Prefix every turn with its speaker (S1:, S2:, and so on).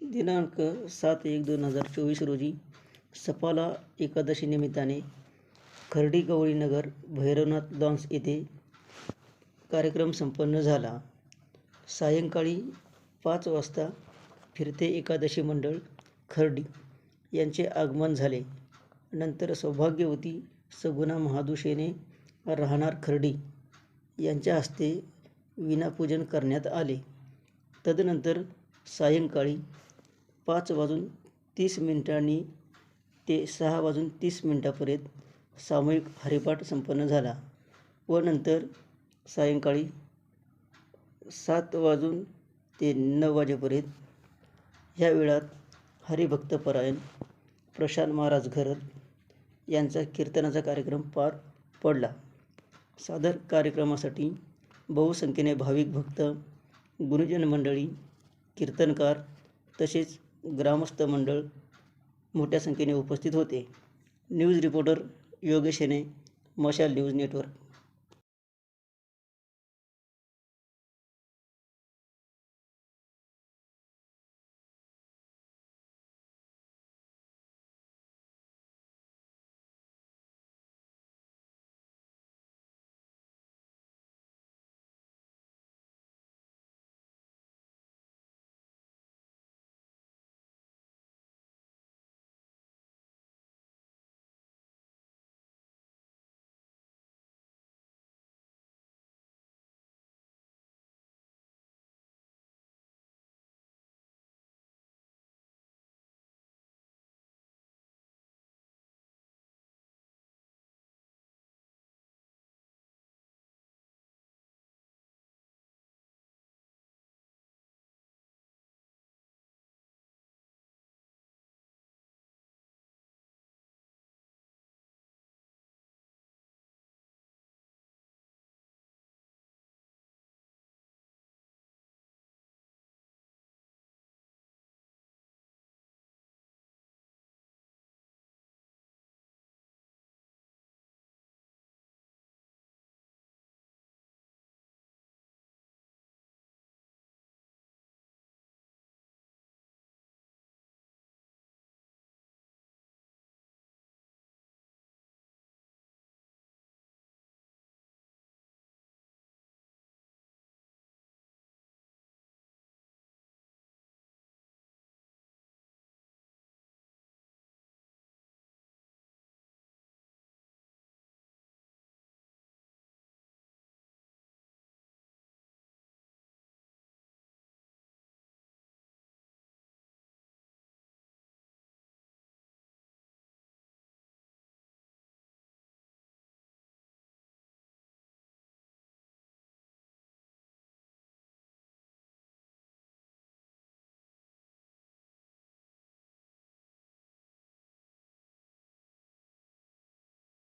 S1: दिनांक सात एक दोन हजार चोवीस रोजी सपाला एकादशी निमित्ताने खर्डी गवळीनगर भैरवनाथ लॉन्स येथे कार्यक्रम संपन्न झाला. सायंकाळी पाच वाजता फिरते एकादशी मंडळ खर्डी यांचे आगमन झाले. नंतर सौभाग्यवती सगुणा महादुशेने राहणार खर्डी यांच्या हस्ते वीणापूजन करण्यात आले. तदनंतर सायंकाळी पाच वाजून तीस मिनिटांनी ते सहा वाजून तीस मिनिटापर्यंत सामूहिक हरिपाठ संपन्न झाला व नंतर सायंकाळी सात वाजून ते नऊ वाजेपर्यंत ह्या वेळात हरिभक्तपरायण प्रशांत महाराज घरत यांचा कीर्तनाचा कार्यक्रम पार पडला. सादर कार्यक्रमासाठी बहुसंख्येने भाविक भक्त गुरुजन मंडळी कीर्तनकार तसेच ग्रामस्थ मंडळ मोठ्या संख्येने उपस्थित होते. न्यूज रिपोर्टर योगेश हेने मशाल न्यूज नेटवर्क.